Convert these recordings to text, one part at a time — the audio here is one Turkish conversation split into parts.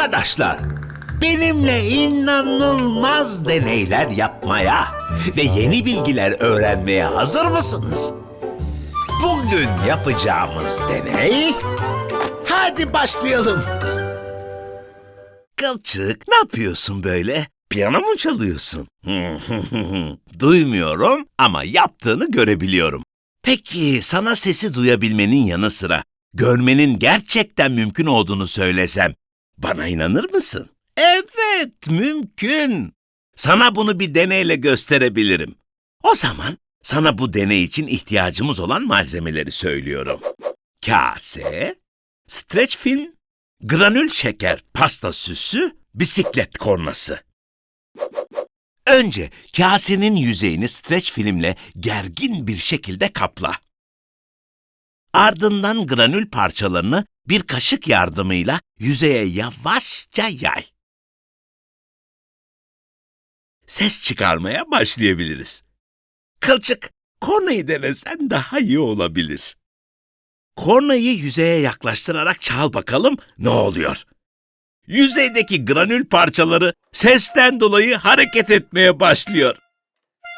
Arkadaşlar, benimle inanılmaz deneyler yapmaya ve yeni bilgiler öğrenmeye hazır mısınız? Bugün yapacağımız deney... Hadi başlayalım. Kılçık, ne yapıyorsun böyle? Piyano mu çalıyorsun? Duymuyorum ama yaptığını görebiliyorum. Peki sana sesi duyabilmenin yanı sıra görmenin gerçekten mümkün olduğunu söylesem bana inanır mısın? Evet, mümkün. Sana bunu bir deneyle gösterebilirim. O zaman sana bu deney için ihtiyacımız olan malzemeleri söylüyorum. Kase, streç film, granül şeker pasta süsü, bisiklet kornası. Önce kasenin yüzeyini streç filmle gergin bir şekilde kapla. Ardından granül parçalarını bir kaşık yardımıyla yüzeye yavaşça yay. Ses çıkarmaya başlayabiliriz. Kılçık, kornayı denesen daha iyi olabilir. Kornayı yüzeye yaklaştırarak çal bakalım ne oluyor. Yüzeydeki granül parçaları sesten dolayı hareket etmeye başlıyor.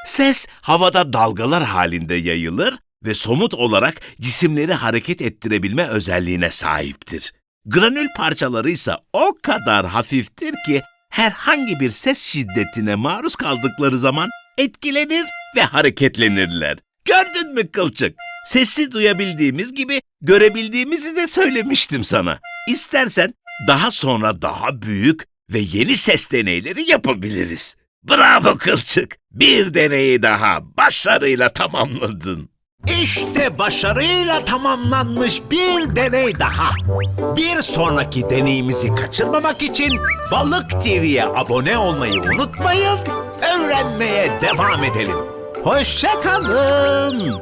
Ses havada dalgalar halinde yayılır ve somut olarak cisimleri hareket ettirebilme özelliğine sahiptir. Granül parçaları ise o kadar hafiftir ki herhangi bir ses şiddetine maruz kaldıkları zaman etkilenir ve hareketlenirler. Gördün mü kılçık? Sesi duyabildiğimiz gibi görebildiğimizi de söylemiştim sana. İstersen daha sonra daha büyük ve yeni ses deneyleri yapabiliriz. Bravo kılçık. Bir deneyi daha başarıyla tamamladın. İşte başarıyla tamamlanmış bir deney daha. Bir sonraki deneyimizi kaçırmamak için Balık TV'ye abone olmayı unutmayın. Öğrenmeye devam edelim. Hoşça kalın.